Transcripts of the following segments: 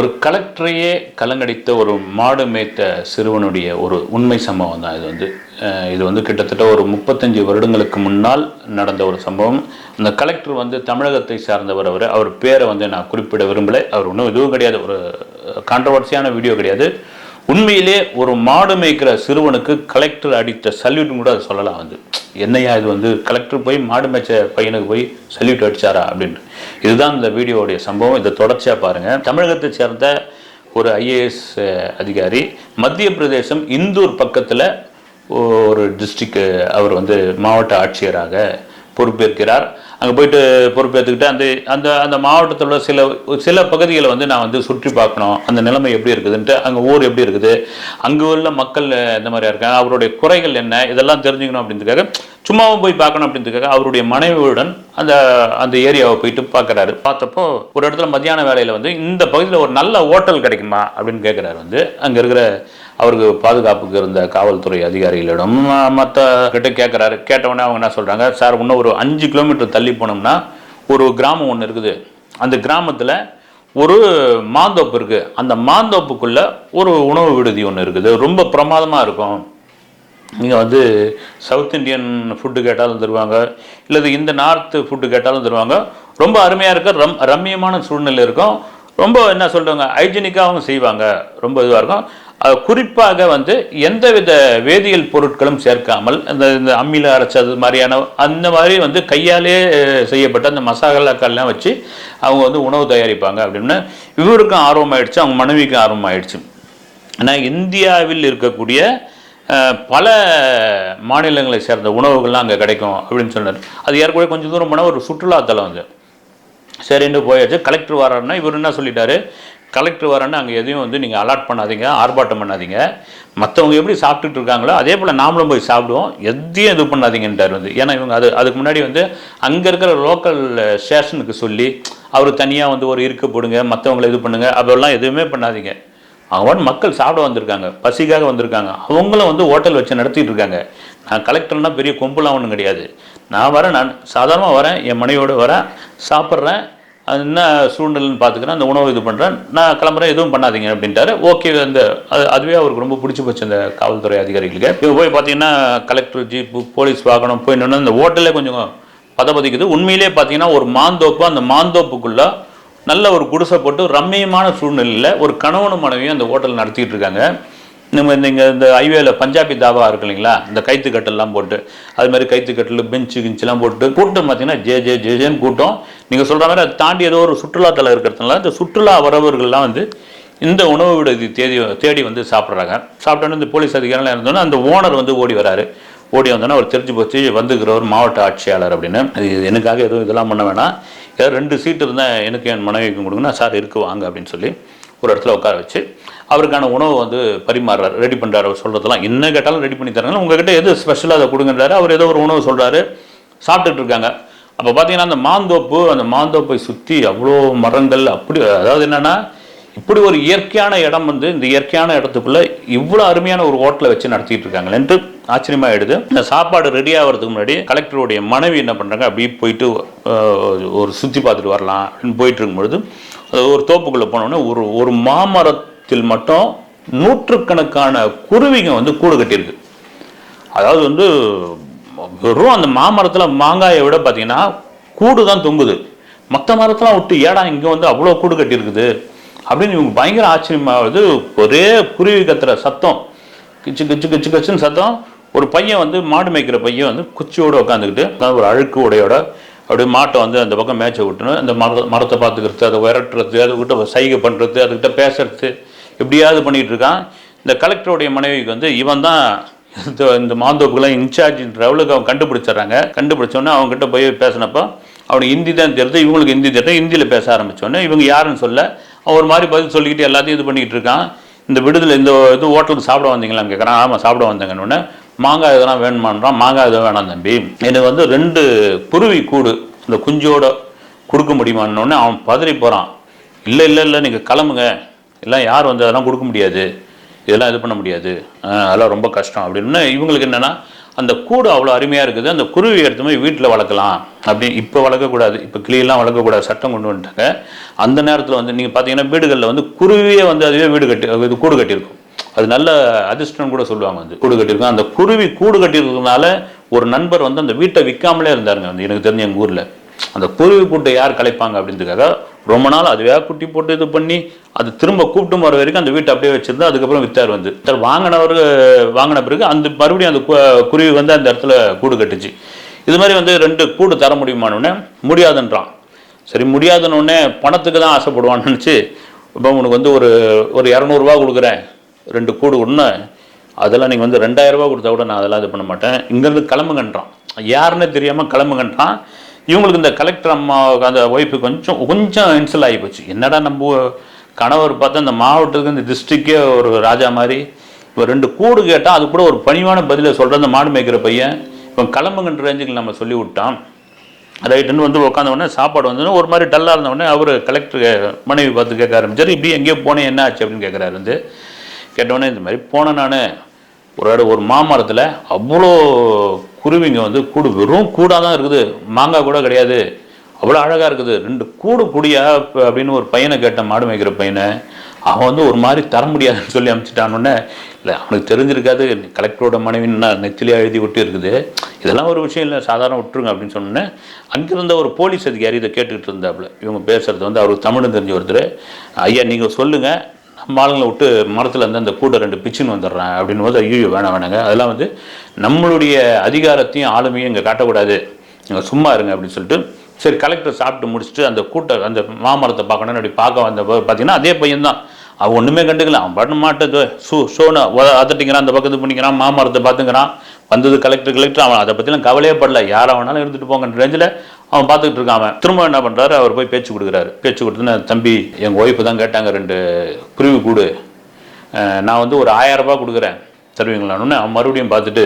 ஒரு கலெக்டரையே கலங்கடித்த ஒரு மாடு மேய்த்த சிறுவனுடைய ஒரு உண்மை சம்பவம் தான் இது வந்து. இது வந்து கிட்டத்தட்ட ஒரு முப்பத்தஞ்சு வருடங்களுக்கு முன்னால் நடந்த ஒரு சம்பவம். அந்த கலெக்டர் வந்து தமிழகத்தை சார்ந்தவர் அவர். அவர் பேரை வந்து நான் குறிப்பிட விரும்பலை. அவர் ஒன்றும் இதுவும் கிடையாது. ஒரு கான்ட்ரவர்சியான வீடியோ கிடையாது. உண்மையிலே ஒரு மாடு மேய்க்கிற சிறுவனுக்கு கலெக்டர் அடித்த சல்யூட்னு கூட அதை சொல்லலாம். வந்து என்னையா இது வந்து? கலெக்டர் போய் மாடு மேய்ச்ச பையனுக்கு போய் சல்யூட் அடிச்சாரா அப்படின்ட்டு இதுதான் இந்த வீடியோவுடைய சம்பவம். இதை தொடர்ச்சியாக பாருங்கள் தமிழகத்தை சேர்ந்த ஒரு ஐஏஎஸ் அதிகாரி மத்திய பிரதேசம் இந்தூர் பக்கத்தில் ஒரு டிஸ்ட்ரிக்ட் அவர் வந்து மாவட்ட ஆட்சியராக பொறுப்பேற்கிறார். அங்கே போயிட்டு பொறுப்பேற்றுக்கிட்டு அந்த அந்த அந்த மாவட்டத்தோட சில சில பகுதிகளை வந்து நான் வந்து சுற்றி பார்க்கணும். அந்த நிலைமை எப்படி இருக்குதுன்ட்டு அங்கே ஊர் எப்படி இருக்குது அங்கே உள்ள மக்கள் எந்த மாதிரியா இருக்காங்க அவருடைய குறைகள் என்ன இதெல்லாம் தெரிஞ்சுக்கணும் அப்படின்றதுக்காக சும்மாவும் போய் பார்க்கணும் அப்படின்றதுக்காக அவருடைய மனைவியுடன் அந்த அந்த ஏரியாவை போயிட்டு பார்க்குறாரு. பார்த்தப்போ ஒரு இடத்துல மத்தியான வேலையில் வந்து இந்த பகுதியில் ஒரு நல்ல ஹோட்டல் கிடைக்குமா அப்படின்னு கேட்குறாரு வந்து அங்கே இருக்கிற அவருக்கு பாதுகாப்புக்கு இருந்த காவல்துறை அதிகாரிகளிடம் மற்ற கிட்ட கேட்குறாரு கேட்டவுடனே அவங்க என்ன சொல்கிறாங்க சார் இன்னும் ஒரு அஞ்சு கிலோமீட்டர் தள்ளி போனோம்னா ஒரு கிராமம் ஒன்று இருக்குது. அந்த கிராமத்தில் ஒரு மாந்தோப்பு இருக்குது அந்த மாந்தோப்புக்குள்ளே ஒரு உணவு விடுதி ஒன்று இருக்குது. ரொம்ப பிரமாதமாக இருக்கும். நீங்கள் வந்து சவுத் இந்தியன் ஃபுட்டு கேட்டாலும் தருவாங்க. இல்லது இந்த நார்த்து ஃபுட்டு கேட்டாலும் தருவாங்க. ரொம்ப அருமையாக இருக்க ரம் ரம்மியமான சூழ்நிலை இருக்கும். ரொம்ப என்ன சொல்கிறாங்க ஹைஜீனிக்காகவும் செய்வாங்க. ரொம்ப இதுவாக இருக்கும். குறிப்பாக வந்து எந்தவித வேதியியல் பொருட்களும் சேர்க்காமல் இந்த இந்த அம்மியில் அரைச்சது மாதிரியான அந்த மாதிரி வந்து கையாலே செய்யப்பட்ட அந்த மசாலாக்கள்லாம் வச்சு அவங்க வந்து உணவு தயாரிப்பாங்க அப்படின்னு. இவருக்கும் ஆர்வம் ஆயிடுச்சு அவங்க மனைவிக்கும் ஆர்வம் ஆயிடுச்சு. ஆனால் இந்தியாவில் இருக்கக்கூடிய பல மாநிலங்களை சேர்ந்த உணவுகள்லாம் அங்கே கிடைக்கும் அப்படின்னு சொன்னார். அது ஏற்கனவே கொஞ்சம் தூரம் போனால் ஒரு சுற்றுலாத்தலம் வந்து சரின்னு போயாச்சு. கலெக்டர் வராருன்னா இவர் என்ன சொல்லிட்டாரு? கலெக்டர் வரேன்னு அங்கே எதையும் வந்து நீங்கள் அலாட் பண்ணாதீங்க ஆர்ப்பாட்டம் பண்ணாதீங்க. மற்றவங்க எப்படி சாப்பிட்டுட்டு இருக்காங்களோ அதே போல் நாமளும் போய் சாப்பிடுவோம். எதையும் இது பண்ணாதீங்கன்றார் வந்து. ஏன்னா இவங்க அது அதுக்கு முன்னாடி வந்து அங்கே இருக்கிற லோக்கல் ஸ்டேஷனுக்கு சொல்லி அவர் தனியாக வந்து ஒரு இருக்க போடுங்க மற்றவங்களை இது பண்ணுங்கள் அதெல்லாம் எதுவுமே பண்ணாதீங்க. அவங்க மக்கள் சாப்பிட வந்திருக்காங்க பசிக்காக வந்திருக்காங்க. அவங்களும் வந்து ஹோட்டல் வச்சு நடத்திட்டு இருக்காங்க. நான் கலெக்டர்னால் பெரிய கொம்புலாம் ஒன்றும் கிடையாது. நான் வரேன் நான் சாதாரணமாக வரேன் என் மனைவியோடு வரேன் சாப்பிட்றேன். அது என்ன சூழ்நிலைன்னு பார்த்துக்கிறேன் அந்த உணவு இது பண்ணுறேன் நான் கிளம்புறேன் எதுவும் பண்ணாதீங்க அப்படின்ட்டாரு. ஓகே அந்த அது அதுவே அவருக்கு ரொம்ப பிடிச்சி போச்சு அந்த காவல்துறை அதிகாரிகளுக்கு. இப்போ போய் பார்த்தீங்கன்னா கலெக்டர் ஜீப்பு போலீஸ் வாகனம் போய் நின்று அந்த ஹோட்டலே கொஞ்சம் பதப்பதிக்குது. உண்மையிலே பார்த்தீங்கன்னா ஒரு மாந்தோப்பு அந்த மாந்தோப்புக்குள்ள நல்ல ஒரு குடிசை போட்டு ரம்மியமான சூழ்நிலையில் ஒரு கணவனும் மனைவியும் அந்த ஹோட்டல் நடத்திட்டு இருக்காங்க. நம்ம இந்த இங்கே இந்த ஹைவேல பஞ்சாபி தாபா இருக்கு இல்லைங்களா? இந்த கைத்துக்கட்டெல்லாம் போட்டு அது மாதிரி கைத்துக்கட்டில் பெஞ்சு கிஞ்செல்லாம் போட்டு கூட்டம் பார்த்தீங்கன்னா ஜே ஜே ஜே ஜேன்னு கூட்டம். நீங்கள் சொல்கிற மாதிரி அதை தாண்டி ஏதோ ஒரு சுற்றுலாத்தலம் இருக்கிறதுனால இந்த சுற்றுலா வரவர்கள்லாம் வந்து இந்த உணவு விடுதி தேடி தேடி வந்து சாப்பிட்றாங்க. சாப்பிட்டோன்னு இந்த போலீஸ் அதிகாரிலாம் இருந்தோன்னா அந்த ஓனர் வந்து ஓடி வராரு. ஓடி வந்தோன்னா அவர் தெரிஞ்சு போச்சு வந்துக்கிறவர் மாவட்ட ஆட்சியாளர் அப்படின்னு. இது எனக்காக எதுவும் இதெல்லாம் பண்ண வேணாம். ஏதாவது ரெண்டு சீட்டு இருந்தால் எனக்கு என் மனைவிக்கும் கொடுங்கன்னா சார் இருக்கு வாங்க அப்படின்னு சொல்லி ஒரு இடத்துல உட்கார வச்சு அவருக்கான உணவு வந்து பரிமாறுறாரு ரெடி பண்ணுறாரு அவர் சொல்கிறதெல்லாம் என்ன கேட்டாலும் ரெடி பண்ணி தராங்க உங்ககிட்ட எது ஸ்பெஷலாக அதை கொடுங்கன்றாரு. அவர் ஏதோ ஒரு உணவு சொல்கிறாரு சாப்பிட்டுட்டு இருக்காங்க. அப்போ பார்த்தீங்கன்னா அந்த மாந்தோப்பு அந்த மாந்தோப்பை சுற்றி அவ்வளோ மரங்கள் அப்படி அதாவது என்னென்னா இப்படி ஒரு இயற்கையான இடம் வந்து இந்த இயற்கையான இடத்துக்குள்ளே இவ்வளோ அருமையான ஒரு ஹோட்டலை வச்சு நடத்திட்டு இருக்காங்களேன்ட்டு ஆச்சரியமாயிடுது இந்த சாப்பாடு ரெடி ஆகிறதுக்கு முன்னாடி கலெக்டருடைய மனைவி என்ன பண்ணுறாங்க அப்படியே போயிட்டு ஒரு சுற்றி பார்த்துட்டு வரலாம் அப்படின்னு போயிட்டு இருக்கும்பொழுது ஒரு தோப்புக்குள்ளே போனோன்னே ஒரு ஒரு மாமரத்தில் மட்டும் நூற்றுக்கணக்கான குருவிங்க வந்து கூடு கட்டியிருக்கு. அதாவது வந்து வெறும் அந்த மாமரத்தில் மாங்காயை விட பார்த்தீங்கன்னா கூடு தான் தொங்குது. மற்ற மரத்தெலாம் விட்டு ஏடா இங்கே வந்து அவ்வளோ கூடு கட்டியிருக்குது? அப்படின்னு இவங்க பயங்கர ஆச்சரியமாகுது. ஒரே குருவி கத்துற சத்தம். கிச்சு கிச்சு கிச்சு கிச்சுன்னு சத்தம். ஒரு பையன் வந்து மாடு மேய்க்கிற பையன் வந்து குச்சியோடு உட்காந்துக்கிட்டு ஒரு அழுக்கு உடையோட அப்படியே மாட்டை வந்து அந்த பக்கம் மேய்ச்ச விட்டுணும் அந்த மரத்தை மரத்தை பார்த்துக்கிறது அதை விரட்டுறது அதுக்கிட்ட சைகை பண்ணுறது அதுக்கிட்ட பேசுறது எப்படியாவது பண்ணிட்டு இருக்கான். இந்த கலெக்டருடைய மனைவிக்கு வந்து இவன் தான் இந்த இந்த மாந்தோப்புக்கெல்லாம் இன்சார்ஜின்ற அவளுக்கு அவன் கண்டுபிடிச்சிடுறாங்க. கண்டுபிடிச்சோன்னே அவங்ககிட்ட போய் பேசினப்போ அவனுக்கு ஹிந்தி தான் தெரியுது இவங்களுக்கு ஹிந்தி தெரியும் ஹிந்தியில் பேச ஆரம்பிச்சோன்னே இவங்க யாருன்னு சொல்ல அவன் ஒரு மாதிரி பதில் சொல்லிக்கிட்டு எல்லாத்தையும் இது பண்ணிக்கிட்டு இருக்கான். இந்த விடுதலை இந்த இது ஹோட்டலுக்கு சாப்பிட வந்தீங்களான்னு கேட்குறான் ஆமாம் சாப்பிட வந்தேங்கன்னு மாங்காய் எதனா வேணுமான்றான் மாங்காய் எதுவும் வேணாம் தம்பி. எனக்கு வந்து ரெண்டு குருவி கூடு இந்த குஞ்சோட கொடுக்க முடியுமான்னொடனே அவன் பதறி போகிறான் இல்லை இல்லை இல்லை நீங்கள் கிளம்புங்க. எல்லாம் யார் வந்து அதெல்லாம் கொடுக்க முடியாது. இதெல்லாம் இது பண்ண முடியாது. அதெல்லாம் ரொம்ப கஷ்டம். அப்படின்னு இவங்களுக்கு என்னென்னா அந்த கூடு அவ்வளோ அருமையாக இருக்குது. அந்த குருவி எடுத்து போய் வீட்டில் வளர்க்கலாம். அப்படி இப்போ வளர்க்கக்கூடாது. இப்போ கிளியெல்லாம் வளர்க்கக்கூடாது. சட்டம் கொண்டு வந்துட்டாங்க. அந்த நேரத்தில் வந்து நீங்கள் பார்த்தீங்கன்னா வீடுகளில் வந்து குருவியே வந்து அதுவே வீடு கட்டி இது கூடு கட்டியிருக்கும். அது நல்ல அதிர்ஷ்டம் கூட சொல்லுவாங்க வந்து கூடு கட்டியிருக்கும். அந்த குருவி கூடு கட்டியிருக்கிறதுனால ஒரு நண்பர் வந்து அந்த வீட்டை விற்காமலே இருந்தாருங்க. வந்து எனக்கு தெரிஞ்ச எங்கள் ஊரில். அந்த குருவி கூட்டை யார் கலைப்பாங்க அப்படின்றதுக்காக ரொம்ப நாள் அதுவே குட்டி போட்டு இது பண்ணி அது திரும்ப கூப்பிட்டு வர வரைக்கும் அந்த வீட்டை அப்படியே வச்சிருந்தா அதுக்கப்புறம் வித்தார் வந்து. வாங்கினவர் வாங்கின பிறகு அந்த மறுபடியும் அந்த கு- குருவி வந்து அந்த இடத்துல கூடு கட்டுச்சு. இது மாதிரி வந்து ரெண்டு கூடு தர முடியுமானோடனே முடியாதுன்றான். சரி முடியாதுன்னு உடனே பணத்துக்கு தான் ஆசைப்படுவான்னு நினச்சி இப்போ உனக்கு வந்து ஒரு ஒரு இரநூறுவா கொடுக்குறேன். ரெண்டு கூடு ஒன்று அதெல்லாம் நீங்கள் வந்து ரெண்டாயிரரூபா கொடுத்தா கூட நான் அதெல்லாம் இது பண்ண மாட்டேன். இங்கேருந்து கிளம்புங்கன்றான். யாருன்னே தெரியாமல் கிளம்புங்கன்றான். இவங்களுக்கு இந்த கலெக்டர் அம்மா அந்த ஒய்ஃபு கொஞ்சம் கொஞ்சம் இன்சல் ஆகி போச்சு. என்னடா நம்ம கணவர் பார்த்தா இந்த மாவட்டத்துக்கு இந்த டிஸ்ட்ரிக்டே ஒரு ராஜா மாதிரி. இப்போ ரெண்டு கூடு கேட்டால் அது கூட ஒரு பணிவான பதிலை சொல்கிற அந்த மாடு மேய்க்கிற பையன். இப்போ கிளம்புங்கன்ற ரேஞ்சுக்கு நம்ம சொல்லி விட்டான். ரைட்டுன்னு வந்து உட்காந்த உடனே சாப்பாடு வந்தோடனே ஒரு மாதிரி டல்லாக இருந்த உடனே அவர் கலெக்டர் மனைவி பார்த்து கேட்க ஆரம்பிச்சார். இப்படி எங்கேயோ போனேன் என்ன ஆச்சு அப்படின்னு கேட்குறாரு வந்து. கேட்டோன்னே இந்த மாதிரி போனேன் நான். ஒரு இடம் ஒரு மாமரத்தில் அவ்வளோ குருவிங்க வந்து கூடு வெறும் கூடாக தான் இருக்குது. மாங்காய் கூட கிடையாது. அவ்வளோ அழகாக இருக்குது. ரெண்டு கூடு குடியா அப்படின்னு ஒரு பையனை கேட்ட மாடு மேய்க்கிற பையனை. அவன் வந்து ஒரு மாதிரி தர முடியாதுன்னு சொல்லி அனுப்பிச்சிட்டானோடனே இல்லை அவனுக்கு தெரிஞ்சிருக்காது. கலெக்டரோட மனைவின்னு நெத்திலியா எழுதி விட்டு இருக்குது. இதெல்லாம் ஒரு விஷயம் இல்லை. சாதாரண விட்டுருங்க அப்படின்னு சொன்னோன்னே அங்கிருந்த ஒரு போலீஸ் அதிகாரி இதை கேட்டுக்கிட்டு இருந்தாப்புல. இவங்க பேசுறது வந்து அவருக்கு தமிழ் தெரிஞ்ச ஒருத்தர். ஐயா நீங்கள் சொல்லுங்கள் நம்ம ஆளுங்களை விட்டு மரத்தில் இருந்து அந்த கூட்டை ரெண்டு பிச்சுன்னு வந்துடுறேன் அப்படின்னு போது ஐயோ வேணாம் வேணாங்க. அதெல்லாம் வந்து நம்மளுடைய அதிகாரத்தையும் ஆளுமையும் இங்கே காட்டக்கூடாது. நீங்கள் சும்மா இருங்க அப்படின்னு சொல்லிட்டு சரி கலெக்டர் சாப்பிட்டு முடிச்சுட்டு அந்த கூட்டை அந்த மாமரத்தை பார்க்கணும்னு அப்படி பார்க்க வந்த பார்த்தீங்கன்னா அதே பையன் தான் அவன் ஒன்றுமே கண்டுக்கல. அவன் பண்ண மாட்டது ஷூ ஷோனை அதட்டிங்கிறான் அந்த பக்கத்து பண்ணிக்கிறான் மாமரத்தை பார்த்துக்கிறான் வந்தது கலெக்டர் கலெக்டர் அவன் அதை பற்றிலாம் கவலையே படல. யாரை வேணாலும் இருந்துட்டு போங்கன்ற ரேஞ்சில் அவன் பார்த்துக்கிட்டு இருக்கான் அவன். திரும்ப என்ன பண்ணுறாரு அவர் போய் பேச்சு கொடுக்குறாரு. பேச்சு கொடுத்துன்னு தம்பி எங்கள் ஒய்ஃபு தான் கேட்டாங்க ரெண்டு குருவி கூடு. நான் வந்து ஒரு ஆயிரரூபா கொடுக்குறேன். தருவீங்களான்னு அவன் மறுபடியும் பார்த்துட்டு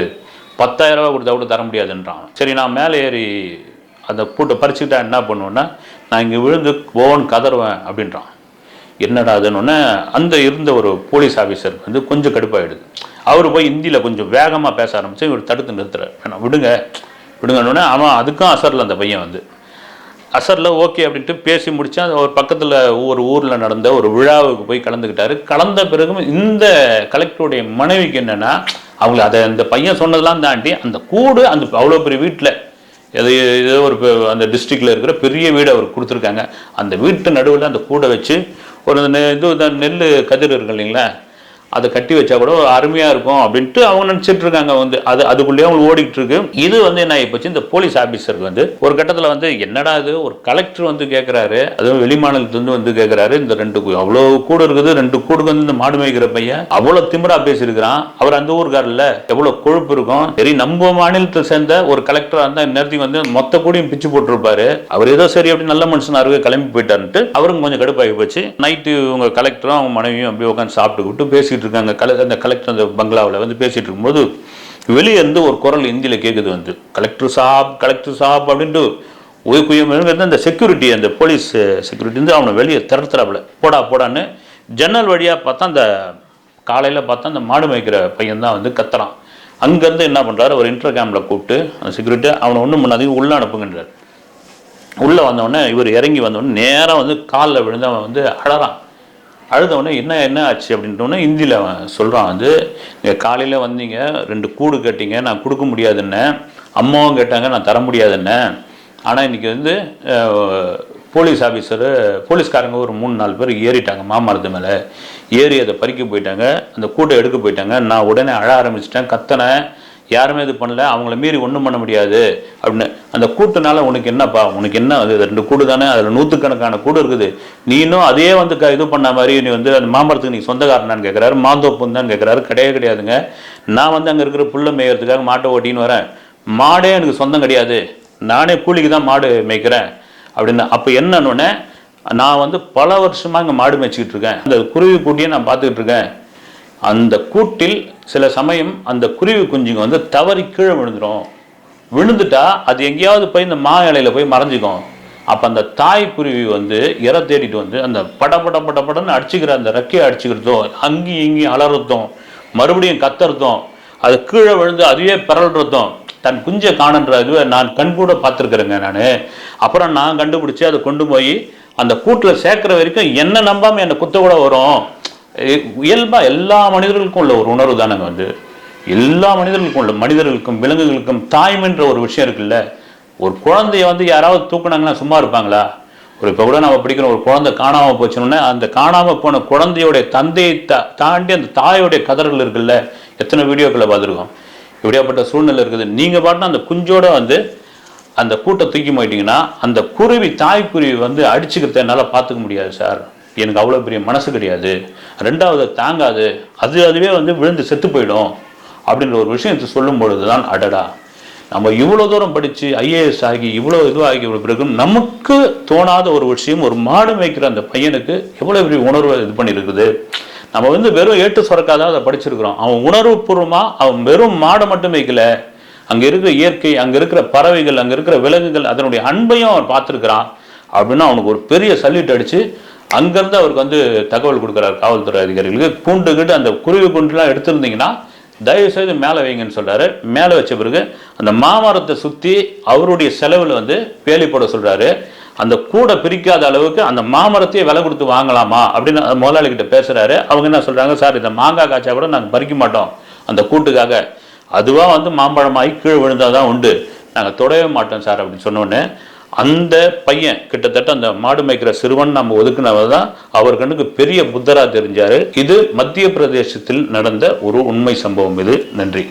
பத்தாயிரரூபா ரூபாய் கொடுத்தா கூட தர முடியாதுன்றான் சரி நான் மேலே ஏறி அந்த கூட்டை பறிச்சுக்கிட்டா என்ன பண்ணுவேன்னா நான் இங்கே விழுந்து ஓன் கதறுவேன் அப்படின்றான். என்னடா அதுன்னு அந்த இருந்த ஒரு போலீஸ் ஆஃபீஸர் வந்து கொஞ்சம் கடுப்பாயிடுது. அவர் போய் ஹிந்தியில் கொஞ்சம் வேகமாக பேச ஆரம்பித்து இவர் தடுத்து நிறுத்துறாரு. வேணாம் விடுங்க. விடுங்கன்னு அவன் அதுக்கும் அசரில் அந்த பையன் வந்து. அசரில் ஓகே அப்படின்ட்டு பேசி முடித்தா ஒரு பக்கத்தில் ஒரு ஊரில் நடந்த ஒரு விழாவுக்கு போய் கலந்துக்கிட்டாரு. கலந்த பிறகும் இந்த கலெக்டருடைய மனைவிக்கு என்னென்னா அவங்க அதை அந்த பையன் சொன்னதெல்லாம் தாண்டி அந்த கூடு அந்த அவ்வளோ பெரிய வீட்டில் எது ஏதோ ஒரு அந்த டிஸ்ட்ரிக்டில் இருக்கிற பெரிய வீடு அவர் கொடுத்துருக்காங்க. அந்த வீட்டு நடுவில் அந்த கூடை வச்சு ஒரு நெ- இது நெல் கதிர் இருக்கு இல்லைங்களா? அதை கட்டி வச்சா கூட ஒரு அருமையாக இருக்கும் அப்படின்ட்டு அவங்க நினச்சிட்டு இருக்காங்க வந்து. அது அதுக்குள்ளேயே அவங்க ஓடிட்டு இருக்கு. இது வந்து என்ன ஆகிப்போச்சு இந்த போலீஸ் ஆஃபீஸருக்கு வந்து ஒரு கட்டத்தில் வந்து என்னடா இது? ஒரு கலெக்டர் வந்து கேட்குறாரு அதுவும் வெளிமாநிலத்துலேருந்து வந்து கேட்குறாரு இந்த ரெண்டு அவ்வளோ கூடு இருக்குது. ரெண்டு கூடுக்கு வந்து இந்த மாடு மேய்க்கிற பையன் அவ்வளோ திமிரா பேசியிருக்கிறான். அவர் அந்த ஊருக்காரில் எவ்வளோ கொழுப்பு இருக்கும். சரி நம்ம மாநிலத்தை சேர்ந்த ஒரு கலெக்டராக இருந்தால் நேரத்துக்கு வந்து மொத்த கூடியும் பிச்சு போட்டிருப்பாரு. அவர் ஏதோ சரி அப்படி நல்ல மனுஷன் இருக்கு கிளம்பி போயிட்டாருன்ட்டு அவரும் கொஞ்சம் கடுப்பாகி போச்சு. நைட்டு இவங்க கலெக்டரும் அவங்க மனைவியும் அப்படியே உட்காந்து சாப்பிட்டுக்கிட்டு பேசிகிட்டு இருக்காங்க. கல அந்த கலெக்டர் அந்த பங்களாவில் வந்து பேசிகிட்டு இருக்கும்போது வெளியே இருந்து ஒரு குரல் இந்தியில் கேட்குது வந்து. கலெக்டர் சாப் கலெக்டர் சாப் அப்படின்ட்டு உயக்குயங்கிறது அந்த செக்யூரிட்டி அந்த போலீஸ் செக்யூரிட்டி வந்து அவனை வெளியே திறத்துறாப்புல போடா போடான்னு ஜன்னல் வழியாக பார்த்தா அந்த காலையில் பார்த்தா அந்த மாடு மேய்க்கிற பையன் தான் வந்து கத்துறான். அங்கேருந்து என்ன பண்ணுறாரு ஒரு இன்டர் கேமில் கூப்பிட்டு அந்த செக்யூரிட்டி அவனை ஒன்றும் பண்ணாதீங்க உள்ளே அனுப்புங்கன்றார். உள்ளே வந்தவொடனே இவர் இறங்கி வந்தவொடனே நேராக வந்து காலில் விழுந்து அவன் வந்து அழறான். அழுதவொடனே என்ன என்ன ஆச்சு? அப்படின்ட்டோன்னே ஹிந்தியில் அவன் சொல்கிறான் வந்து நீங்கள் காலையில் வந்தீங்க ரெண்டு கூடு கேட்டீங்க நான் கொடுக்க முடியாதுன்னு அம்மாவும் கேட்டாங்க நான் தர முடியாதுன்னு ஆனால் இன்றைக்கி வந்து போலீஸ் ஆஃபீஸரு போலீஸ்காரங்க ஒரு மூணு நாலு பேர் ஏறிட்டாங்க மாமரத்து மேலே. ஏறி அதை பறிக்க போயிட்டாங்க அந்த கூட்டை எடுக்க போயிட்டாங்க. நான் உடனே அழ ஆரம்பிச்சிட்டேன் கத்தனை யாருமே இது பண்ணல அவங்கள மீறி ஒன்றும் பண்ண முடியாது அப்படின்னு. அந்த கூட்டுனால உனக்கு என்னப்பா? உனக்கு என்ன அது? ரெண்டு கூடு தானே? அதில் நூற்றுக்கணக்கான கூடு இருக்குது. நீனும் அதே வந்து க இது பண்ண மாதிரி நீ வந்து அந்த மாமரத்துக்கு நீ சொந்தக்காரனான்னு கேட்குறாரு மாந்தோப்புன்னு தான் கேட்குறாரு கிடையவே கிடையாதுங்க. நான் வந்து அங்கே இருக்கிற புல்லை மேய்கிறதுக்காக மாட்டை ஓட்டின்னு வரேன். மாடே எனக்கு சொந்தம் கிடையாது. நானே கூலிக்கு தான் மாடு மேய்க்கிறேன் அப்படின்னு. அப்போ என்னன்னு நான் வந்து பல வருஷமாக இங்கே மாடு மேய்ச்சிக்கிட்டு இருக்கேன். அந்த குருவி கூட்டியே நான் பார்த்துக்கிட்டு இருக்கேன். அந்த கூட்டில் சில சமயம் அந்த குருவி குஞ்சுங்க வந்து தவறி கீழே விழுந்துடும் விழுந்துட்டா அது எங்கேயாவது போய் இந்த மா இலையில போய் மறைஞ்சிக்கும். அப்போ அந்த தாய் குருவி வந்து இற தேடிட்டு வந்து அந்த பட பட பட படன்னு அடிச்சுக்கிற அந்த ரெக்கையை அடிச்சுக்கிறதும் அங்கேயும் இங்கேயும் அலறதும் மறுபடியும் கத்துறதும் அது கீழே விழுந்து அதுவே பிறல்றதும் தன் குஞ்சை காணுன்ற இதுவை நான் கண் கூட பார்த்துருக்குறேங்க நான். அப்புறம் நான் கண்டுபிடிச்சி அதை கொண்டு போய் அந்த கூட்டில் சேர்க்குற வரைக்கும் என்ன நம்பாமல் என்னை குத்த கூட வரும். இயல்பாக இயல்பா எல்லா மனிதர்களுக்கும் உள்ள ஒரு உணர்வு தானங்க வந்து? எல்லா மனிதர்களுக்கும் உள்ள மனிதர்களுக்கும் விலங்குகளுக்கும் தாய்மைன்ற ஒரு விஷயம் இருக்குல்ல? ஒரு குழந்தைய வந்து யாராவது தூக்குனாங்கன்னா சும்மா இருப்பாங்களா? ஒரு இப்போ கூட நம்ம பிடிக்கிற ஒரு குழந்தை காணாமல் போச்சுன்னொன்னே அந்த காணாமல் போன குழந்தையோடைய தந்தையை தா தாண்டி அந்த தாயோடைய கதறல் இருக்குல்ல? எத்தனை வீடியோக்களை பார்த்துருக்கோம்? இப்படியாப்பட்ட சூழ்நிலை இருக்குது. நீங்கள் பாட்டினா அந்த குஞ்சோட வந்து அந்த கூட்டை தூக்கி போயிட்டீங்கன்னா அந்த குருவி தாய்க்குருவி வந்து அடிச்சுக்கிறத என்னால் பார்த்துக்க முடியாது சார். எனக்கு அவ்வளோ பெரிய மனசு கிடையாது. ரெண்டாவது தாங்காது. அது அதுவே வந்து விழுந்து செத்து போயிடும். அப்படின்ற ஒரு விஷயத்தை சொல்லும் பொழுது தான் அடடா. நம்ம இவ்வளோ தூரம் படித்து ஐஏஎஸ் ஆகி இவ்வளோ இதுவாகி பிறகு நமக்கு தோணாத ஒரு விஷயம் ஒரு மாடு மேய்க்கிற அந்த பையனுக்கு எவ்வளோ பெரிய உணர்வு இது பண்ணியிருக்குது நம்ம வந்து வெறும் ஏட்டு சுரக்காதான் அதை படிச்சிருக்கிறோம். அவன் உணர்வுபூர்வமாக அவன் வெறும் மாடை மட்டும் மேய்க்கல. அங்கே இருக்கிற இயற்கை அங்கே இருக்கிற பறவைகள் அங்கே இருக்கிற விலங்குகள் அதனுடைய அன்பையும் அவன் பார்த்துருக்கிறான். அப்படின்னா அவனுக்கு ஒரு பெரிய சல்யூட் அடித்து அங்கேருந்து அவருக்கு வந்து தகவல் கொடுக்குறாரு காவல்துறை அதிகாரிகளுக்கு. கூண்டுகிட்டு அந்த குருவி கூண்டுலாம் எடுத்திருந்தீங்கன்னா தயவு செய்து மேலே வைங்கன்னு சொல்கிறாரு மேலே வச்ச பிறகு அந்த மாமரத்தை சுற்றி அவருடைய செலவில் வந்து வேலி போட சொல்கிறாரு அந்த கூடை பிரிக்காத அளவுக்கு அந்த மாமரத்தையே விலை கொடுத்து வாங்கலாமா அப்படின்னு முதலாளிகிட்ட பேசுகிறாரு அவங்க என்ன சொல்கிறாங்க சார் இந்த மாங்காய் காய்ச்சா கூட நாங்கள் பறிக்க மாட்டோம் அந்த கூட்டுக்காக. அதுவாக வந்து மாம்பழமாகி கீழே விழுந்தாதான் உண்டு. நாங்கள் தொடவே மாட்டோம் சார் அப்படின்னு சொன்னோன்னே அந்த பையன் கிட்டத்தட்ட அந்த மாடு மேய்க்கிற சிறுவன் நம்ம ஒதுக்குனவர் தான். அவர் கண்ணுக்கு பெரிய புத்தரா தெரிஞ்சார். இது மத்திய பிரதேசத்தில் நடந்த ஒரு உண்மை சம்பவம் இது. நன்றி.